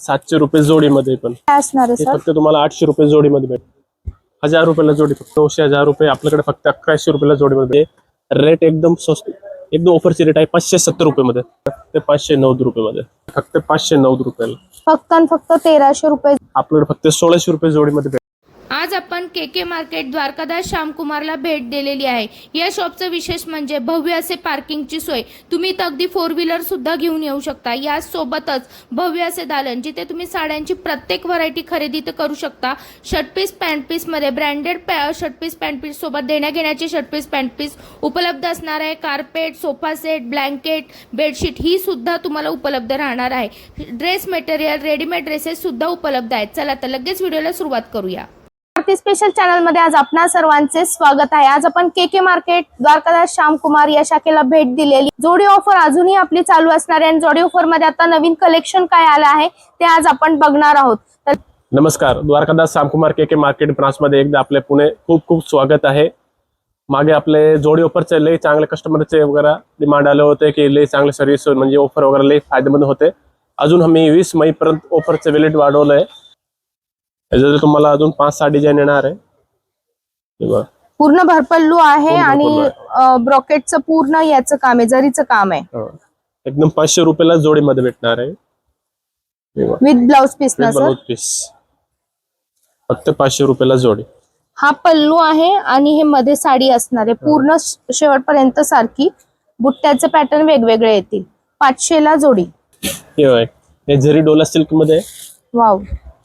सातशे रुपये जोडीमध्ये पण. काय असणार आहे हे सर? फक्त तुम्हाला आठशे रुपये जोडीमध्ये भेट हजार रुपयाला जोडी फक्त. नऊशे हजार रुपये. आपल्याकडे फक्त अकराशे रुपयाला जोडीमध्ये रेट एकदम स्वस्त एकदम ऑफरची रेट आहे पाचशे सत्तर रुपये फक्त पाचशे नव्वद रुपये मध्ये फक्त पाचशे नव्वद रुपयाला. फक्त आणि फक्त तेराशे रुपये. आपल्याकडे फक्त सोळाशे रुपये जोडीमध्ये भेट आज आपण के के मार्केट द्वारकादास श्यामकुमारला भेट दिलेली आहे. या शॉपचं विशेष म्हणजे भव्य असे पार्किंगची सोय. तुम्ही इथं अगदी फोर व्हीलर सुद्धा घेऊन येऊ शकता. यासोबतच भव्य असे दालन जिथे तुम्ही साड्यांची प्रत्येक व्हरायटी खरेदी तर करू शकता. Shirt piece pant पीसमध्ये branded shirt piece pant piece सोबत देण्याघेण्याचे शर्ट पीस पॅन्ट पीस उपलब्ध असणार आहे. Carpet sofa set blanket bedsheet ही सुद्धा तुम्हाला उपलब्ध राहणार आहे. ड्रेस मटेरियल रेडीमेड ड्रेसेस सुद्धा उपलब्ध आहेत. चला तर लगेच व्हिडिओला सुरुवात करूया. स्पेशल चॅनलमध्ये आज आपणा सर्वांचे स्वागत आहे. आज आपण K K market Dwarkadas Shyamkumar या शाखेला भेट दिलेली. जोडी ऑफर अजूनही आपली चालू असणार आहे आणि जोडी ऑफरमध्ये आता नवीन कलेक्शन काय आलं आहे ते आज आपण बघणार आहोत. नमस्कार. Dwarkadas Shyamkumar K K market ब्रांचमध्ये एकदा आपले पुणे खूप खूप स्वागत आहे. मागे आपले जोडी ऑफरचे लई चांगले कस्टमरचे वगैरे डिमांड आले होते की लई चांगले सर्व्हिस म्हणजे ऑफर वगैरे लई फायदेमंद होते. अजून आम्ही वीस मई पर्यंत ऑफरचे वेलेट वाढवलं आहे याच्यात तुम्हाला अजून पाच सहा डिझाईन येणार आहे. पूर्ण भरपल्लू आहे आणि ब्रॉकेटचं पूर्ण याचं काम आहे जरीचं काम आहे. एकदम पाचशे रुपयाला जोडीमध्ये भेटणार आहे. विथ ब्लाउज पीस ना सर ब्लाऊज पीस फक्त पाचशे रुपयाला जोडी. हा पल्लू आहे आणि हे मध्ये साडी असणार आहे. पूर्ण शेवटपर्यंत सारखी. बुट्ट्याचे पॅटर्न वेगवेगळे येतील. पाचशेला जोडी. हे बघा. हे जरी डोला सिल्कमध्ये वाव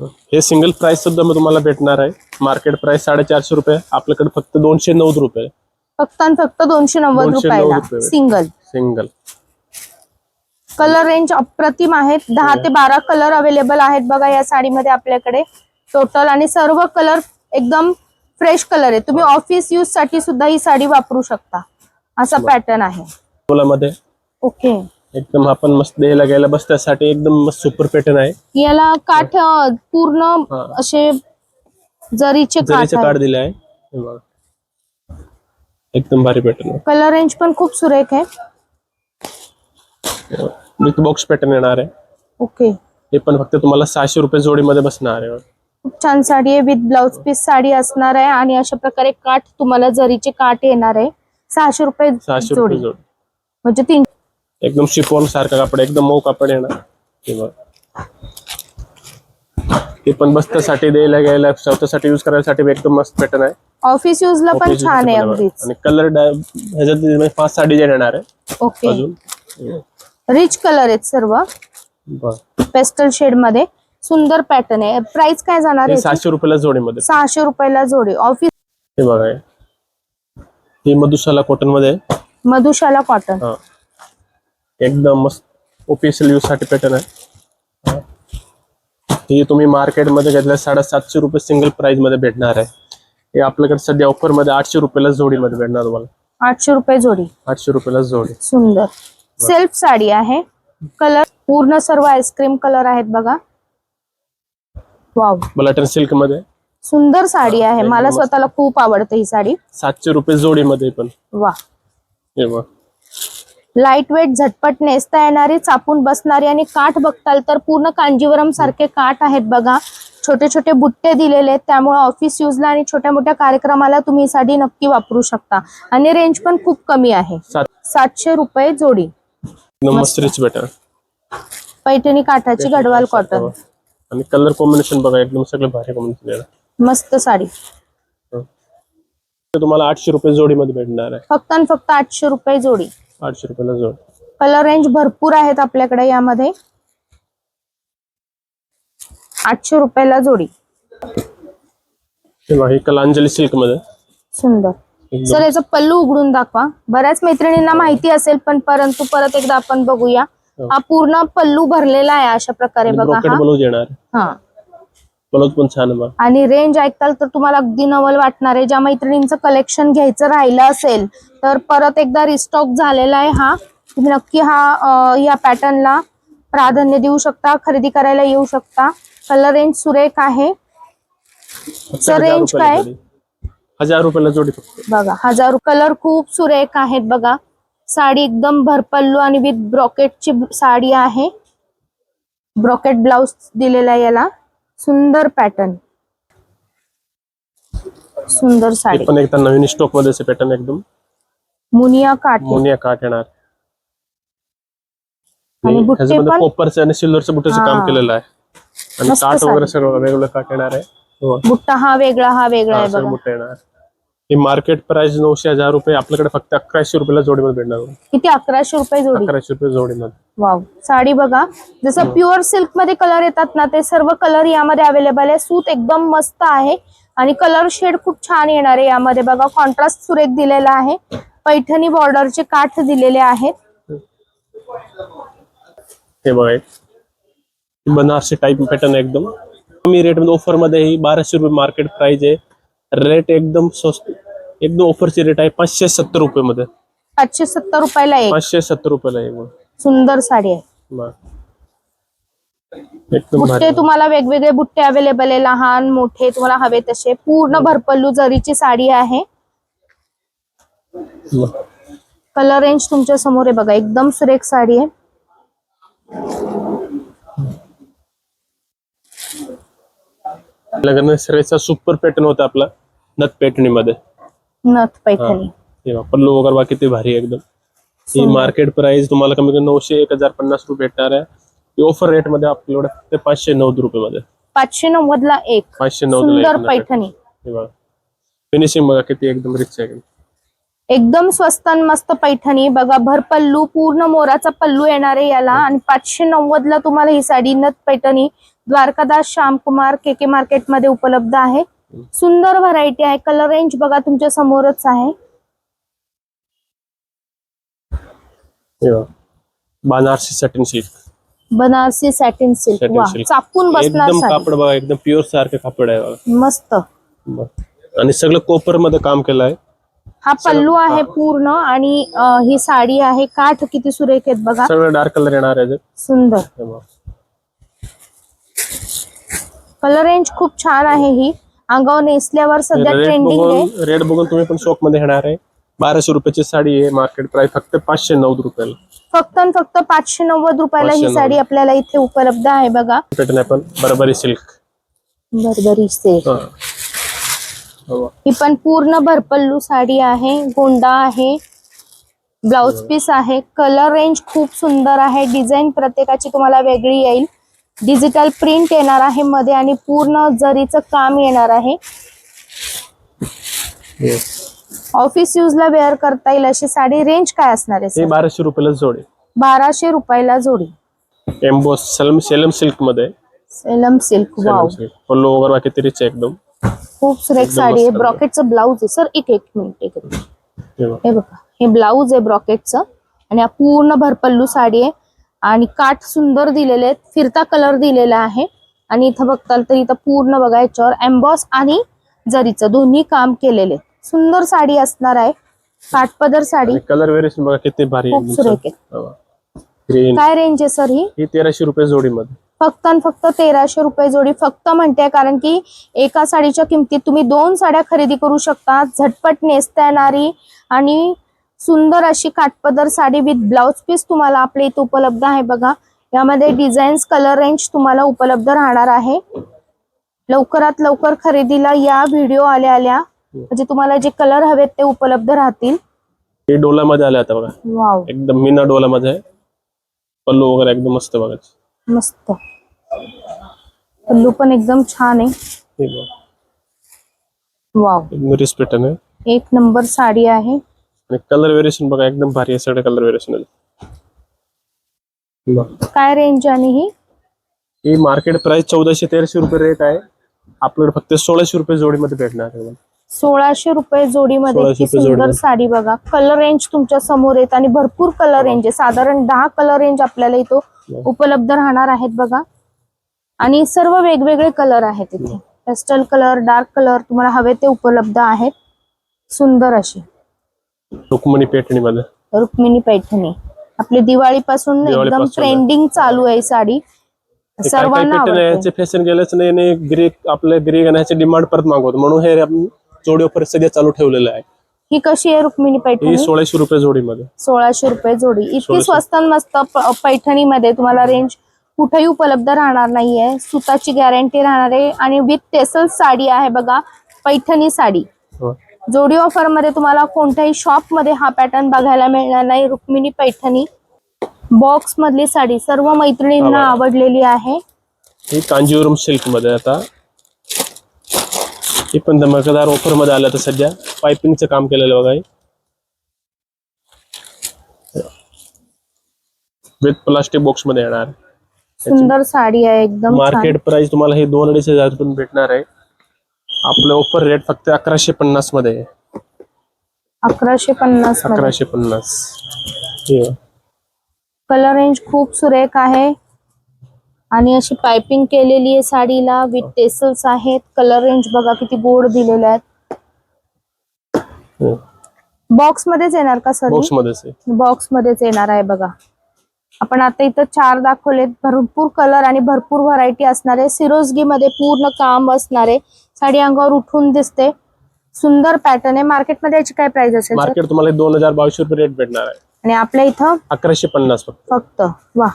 हे सिंगल प्राइस सुद्धा मग तुम्हाला भेटणार आहे. मार्केट प्राइस साडेचारशे रुपये. आपल्याकडे फक्त दोनशे नव्वद रुपये. फक्त आणि फक्त दोनशे नव्वद दोनशे रुपयाला. नव्वद रुपये. सिंगल सिंगल कलर रेंज अप्रतिम आहेत. दहा ते बारा कलर अवेलेबल आहेत बघा या साडीमध्ये आपल्याकडे. टोटल आणि सर्व कलर एकदम फ्रेश कलर आहे तुम्ही ऑफिस यूजसाठी सुद्धा ही साडी वापरू शकता. असा पॅटर्न आहे. मध्ये. ओके एकदम आपण मस्त द्यायला गेला बसण्यासाठी एकदम मस्त सुपर पॅटर्न आहे. याला काठ अं, पूर्ण. असे जरीचे काठ जरीचे दिले आहे. हे बघा. एकदम भारी पॅटर्न आहे. कलर रेंज पण खूप सुरेख आहे. विथ बॉक्स पॅटर्न येणार आहे. ओके हे पण फक्त तुम्हाला सहाशे रुपये जोडीमध्ये बसणार आहे. खूप छान साडी आहे. विथ ब्लाउज पीस साडी असणार आहे. आणि अशा प्रकारे काठ तुम्हाला जरीचे काठ येणार आहे. सहाशे रुपये सहाशे जोडी. रुपये जोडी. म्हणजे तीन एकदम शिफॉन सारखा कापड एकदम मऊ कापड येणार हे बघा. हे पण बसण्यासाठी द्यायला घ्यायला स्वतःसाठी युज करायसाठी एकदम मस्त पॅटर्न आहे. ऑफिस यूजला पण Office छान आहे ला अगदीच. आणि कलर ह्याच्यात म्हणजे पाच सहा डिझाईन येणार आहे. ओके. अजून. रिच कलर आहेत सर्व. पेस्टल शेडमध्ये. सुंदर पॅटर्न आहे. प्राइस काय जाणार हे आहे सहाशे रुपयाला जोडीमध्ये. सहाशे रुपयाला जोडी. ऑफिस हे बघा हे. ही मधुशाला कॉटनमध्ये आहे. मधुशाला कॉटन हा. एकदम मस्त ओफिशियल यूजसाठी पॅटर्न आहे. हा. तुम्ही मार्केटमध्ये घेतल्या साडेसातशे रुपये सिंगल प्राइसमध्ये भेटणार आहे. हे आपल्याकडे सध्या ऑफरमध्ये आठशे रुपयाला जोडीमध्ये भेटणार तुम्हाला. आठशे रुपये जोडी. आठशे रुपयाला जोडी. सुंदर. सेल्फ साडी आहे. कलर पूर्ण सर्व आईस्क्रीम कलर आहेत बघा. वाव बलाटन सिल्कमध्ये. सुंदर साडी आहे. मला. स्वतःला खूप आवडते ही साडी. सातशे रुपये जोडीमध्ये पण. वा. हे बघ. लाइट वेट झटपट नेसता येणारी चापून बसणारी आणि काठ बघताल तर पूर्ण कांजीवरम सारखे काठ आहेत बघा. छोटे छोटे बुट्टे दिलेले आहेत त्यामुळे ऑफिस यूजला आणि छोट्या मोठ्या कार्यक्रमाला तुम्ही ही साडी नक्की वापरू शकता. आणि रेंज पण खूप कमी आहे. सात सातशे रुपये जोडी. पैठणी काठाची गडवाल कॉटन आणि कलर कॉम्बिनेशन बघा एकदम सगळं भारी कॉम्बिनेशन मस्त साडी. तुम्हाला आठशे रुपये जोडीमध्ये भेटणार आहे. फक्त आणि फक्त जोडी रुपये जोडी. आठशे रुपयाला जोड. कलर रेंज भरपूर आहेत आपल्याकडे यामध्ये. आठशे रुपयाला जोडी. ही कलांजली सिल्कमध्ये सुंदर सर याचं पल्लू उघडून दाखवा. बऱ्याच मैत्रिणींना माहिती असेल पण परंतु परत एकदा आपण बघूया. हो. हा पूर्ण पल्लू भरलेला आहे अशा प्रकारे बघा ब्रोकेट हा. ब्लाऊज येणार. हा. ब्लाऊज पण छान आहे. आणि रेंज ऐकताल तर तुम्हाला अगदी नवल वाटणार आहे. ज्या मैत्रिणींचं कलेक्शन घ्यायचं राहिलं असेल तर परत एकदा रिस्टॉक झालेला आहे हा. तुम्ही नक्की हा अं, या पॅटर्नला प्राधान्य देऊ शकता खरेदी करायला येऊ शकता. कलर रेंज सुरेख आहे. फक्त सर, हजार range रुपयाला काय? जोडी. हजार रुपयाला जोडी फक्त. बघा हजार कलर खूप सुरेख आहेत बघा. साडी एकदम भरपल्लू आणि विथ ब्रॉकेटची साडी आहे. ब्रॉकेट ब्लाउज दिलेला आहे याला. सुंदर पॅटर्न सुंदर साडी पण एकदा नवीन स्टॉकमध्ये पॅटर्न एकदम मुनिया काठ मोनिया काट येणार? कोपरचं आणि सिल्वरचं बुट्टेचं. काम केलेलं आहे आणि काठ वगैरे. सर्व वेगवेगळं काट येणार आहे हो. बुट्टा हा वेगळा हा वेगळा आहे बघा बुट्टे येणार ही मार्केट प्राइस नऊशे हजार रुपये आपल्याकडे फक्त अकराशे रुपयाला जोडीमध्ये भेटणार किती? अकराशे रुपये जोडी? अकराशे रुपये जोडीमध्ये. वाव. साडी बघा. जसं प्युअर सिल्कमध्ये कलर येतात ना ते सर्व कलर यामध्ये अवेलेबल आहे. सूत एकदम मस्त आहे. आणि कलर शेड खूप छान येणार आहे यामध्ये. बघा कॉन्ट्रास्ट सुरेख दिलेला आहे. पैठणी बॉर्डरचे काठ दिलेले आहेत. हे बघा. ही बनारसी टाईप पॅटर्न एकदम. कमी रेटमध्ये ऑफरमध्ये ही बाराशे रुपये मार्केट प्राइस आहे. रेट एकदम स्वस्त एकदम ऑफरची रेट आहे. पाचशे सत्तर रुपये मध्ये पाचशे सत्तर रुपयाला एक. पाचशे सत्तर रुपयाला बघ. सुंदर साडी आहे. बघ. एकदम बुट्टे भारी तुम्हाला वेगवेगळे बुट्टे अवेलेबल आहे. लहान मोठे तुम्हाला हवे तसे. पूर्ण भरपल्लू जरीची साडी आहे. बघ. कलर रेंज तुमच्यासमोर आहे बघा. एकदम सुरेख साडी आहे. लग्न सगळ्याचा सुपर पॅटर्न होता आपला नथ पॅटर्नी मध्ये नथ पैठणी. हे बघ, पल्लू वगैरे बघा किती भारी आहे एकदम. ही मार्केट प्राइस तुम्हाला कमी कमी नऊशे एक हजार पन्नास रुपये भेटणार आहे. ऑफर रेटमध्ये आपल्याकडे फक्त पाचशे नव्वद रुपये मध्ये. पाचशे नव्वद ला एक. पाचशे नव्वद सुंदर पैठणी. हे बघा. फिनिशिंग बघा किती एकदम रिच आहे एकदम स्वस्त आणि मस्त पैठणी. बघा भर पल्लू पूर्ण मोराचा पल्लू येणार आहे याला. आणि पाचशे नव्वद ला तुम्हाला ही साडी नथ पैठणी द्वारकादास श्यामकुमार के के मार्केटमध्ये उपलब्ध आहे. सुंदर व्हरायटी आहे. कलर रेंज बघा तुमच्या समोरच आहे. Banarasi satin silk Banarasi satin silk Satin वा silk. चापून बसणार एकदम साडी. कापड बघा एकदम प्युअर सारखं कापड आहे बघा. मस्त. आणि सगळं कोपरमध्ये काम केलं आहे. हा पल्लू आहे पूर्ण आणि अं, ही साडी आहे. काठ किती सुरेख आहेत बघा. सगळं डार्क कलर येणार आहे याच्यात. सुंदर. हे बघा. कलर रेंज खूप छान आहे ही. अंगावर नेसल्यावर सध्या ट्रेंडिंग आहे बघून रेट बघून तुम्ही पण शॉपमध्ये येणार आहे. बाराशे रुपयाची साडी आहे. मार्केट प्राइस फक्त पाचशे नव्वद रुपयाला. फक्त आणि फक्त पाचशे नव्वद रुपयाला ही 590. साडी आपल्याला इथे उपलब्ध आहे बघा. पॅटर्न आहे पण बरोबरी सिल्क बरबरी सेल ही. पण पूर्ण भरपल्लू साडी आहे गोंडा आहे ब्लाउज पीस आहे. कलर रेंज खूप सुंदर आहे. डिझाईन प्रत्येकाची तुम्हाला वेगळी येईल. डिजिटल प्रिंट येणार आहे मध्ये आणि पूर्ण जरीचं काम येणार आहे. ऑफिस यूजला वेअर करता येईल अशी साडी. रेंज काय असणार आहे हे? बाराशे रुपयाला जोड. बाराशे रुपयाला जोडी. एम्बोस सेलम सेलम सिल्कमध्ये. सेलम सिल्क वाव पल्लू वगैरे किती रिच एकदम. खूप सुरेख साडी आहे. ब्रॉकेटचं ब्लाऊज आहे. सर एक एक मिनिट एक. हे बघा. हे हे ब्लाऊज आहे ब्रॉकेटचं. आणि हा पूर्ण भरपल्लू साडी आहे. आणि काठ सुंदर दिलेले आहेत. फिरता कलर दिलेला आहे. आणि इथं बघताल तर इथं पूर्ण बघा याच्यावर एम्बॉस आणि जरीचं दोन्ही काम केलेले. सुंदर साडी असणार आहे. काठपदर साडी. कलर व्हेरिएशन बघा किती भारी खूप सुरेख आहे. ग्रीन काय रेंज आहे सर ही? ही तेराशे रुपये जोडीमध्ये. फक्त आणि फक्त तेराशे रुपये जोडी फक्त म्हणते कारण की एका साडीच्या किमतीत तुम्ही दोन साड्या खरेदी करू शकता. झटपट नेसता येणारी आणि सुंदर अशी काठपदर साडी विथ ब्लाउज पीस तुम्हाला आपल्या इथे उपलब्ध आहे बघा. यामध्ये डिझाईन्स कलर रेंज तुम्हाला उपलब्ध राहणार आहे. लवकरात लवकर खरेदीला या व्हिडिओ आल्या आल्या. म्हणजे तुम्हाला जे कलर हवेत ते उपलब्ध राहतील. हे डोलामध्ये आले आता बघा. एकदम मीना डोलामध्ये आहे. पल्लू वगैरे एकदम मस्त बघा. मस्त. पल्लू पण एकदम छान आहे. वाव. पॅटर्न एक नंबर साडी आहे. आणि कलर व्हेरिएशन बघा एकदम भारी आहे सगळे कलर व्हेरिएशन आहे. काय रेंज आणि ही? ही मार्केट प्राइस चौदाशे तेराशे रुपये रेट आहे. आपल्याकडे फक्त सोळाशे रुपये जोडीमध्ये भेटणार आहे. सोळाशे रुपये जोडीमध्ये 1600 इतकी रुपये सुंदर. साडी बघा. कलर रेंज तुमच्यासमोर येत आणि भरपूर कलर रेंज आहे. साधारण दहा कलर रेंज आपल्याला इथं उपलब्ध राहणार आहेत बघा. आणि सर्व वेगवेगळे कलर आहेत इथे. पेस्टल कलर डार्क कलर तुम्हाला हवे ते उपलब्ध आहेत. सुंदर अशी. रुक्मणी पेटणीमध्ये रुक्मिणी पैठणी. आपली दिवाळीपासून एकदम दिवाळीपासून. आहे. ट्रेंडिंग चालू आहे साडी. सर्वांना फॅशन गेलंच नाही ग्रे आपले ग्रे डिमांड परत मागवतो. म्हणून हे जोडी ऑफर सध्या चालू ठेवलेलं आहे. ही कशी आहे रुक्मिणी ही पैठणी सोळाशे रुपये जोडीमध्ये. सोळाशे रुपये जोडी. इतकी 1600. स्वस्त आणि मस्त प- पैठणीमध्ये तुम्हाला रेंज कुठेही उपलब्ध राहणार नाहीये. सुताची गॅरंटी राहणार आहे. आणि विथ टेसल साडी आहे बघा पैठणी साडी. हो. जोडी ऑफरमध्ये तुम्हाला कोणत्याही शॉपमध्ये हा पॅटर्न बघायला मिळणार नाही. रुक्मिणी पैठणी. बॉक्स मधली साडी सर्व मैत्रिणींना. आवडलेली आहे. ही कांजीवरम सिल्कमध्ये आता ही पण धमाकेदार ऑफरमध्ये आलं तर सध्या. पायपिंगचं काम केलेलं बघा हे. विथ प्लास्टिक बॉक्समध्ये येणार. सुंदर साडी आहे एकदम मार्केट प्राइस तुम्हाला हे दोन अडीच हजार रुपये भेटणार आहे. आपलं ऑफर रेट फक्त अकराशे पन्नासमध्ये अकराशे पन्नास अकराशे पन्नास. कलर रेंज खूप सुरेख आहे. आणि अशी पायपिंग केलेली आहे साडीला. विथ टेसल्स आहेत. कलर रेंज बघा किती गोड दिलेले आहेत. बॉक्स मध्येच येणार का सर? बॉक्स मध्येच आहे. बॉक्स मध्येच येणार आहे बघा. आपण आता इथं चार दाखवलेत. भरपूर कलर आणि भरपूर व्हरायटी असणार आहे. सिरोजगी मध्ये पूर्ण काम असणार आहे. साडी अंगावर उठून दिसते. सुंदर पॅटर्न आहे. मार्केटमध्ये याची काय प्राइस असेल मार्केट तुम्हाला दोन हजार बावीसशे रुपये रेट भेटणार आहे. आणि आपल्या इथं? अकराशे पन्नास फक्त. फक्त. वा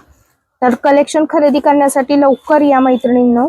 तर कलेक्शन खरेदी करण्यासाठी लवकर या मैत्रिणींनो.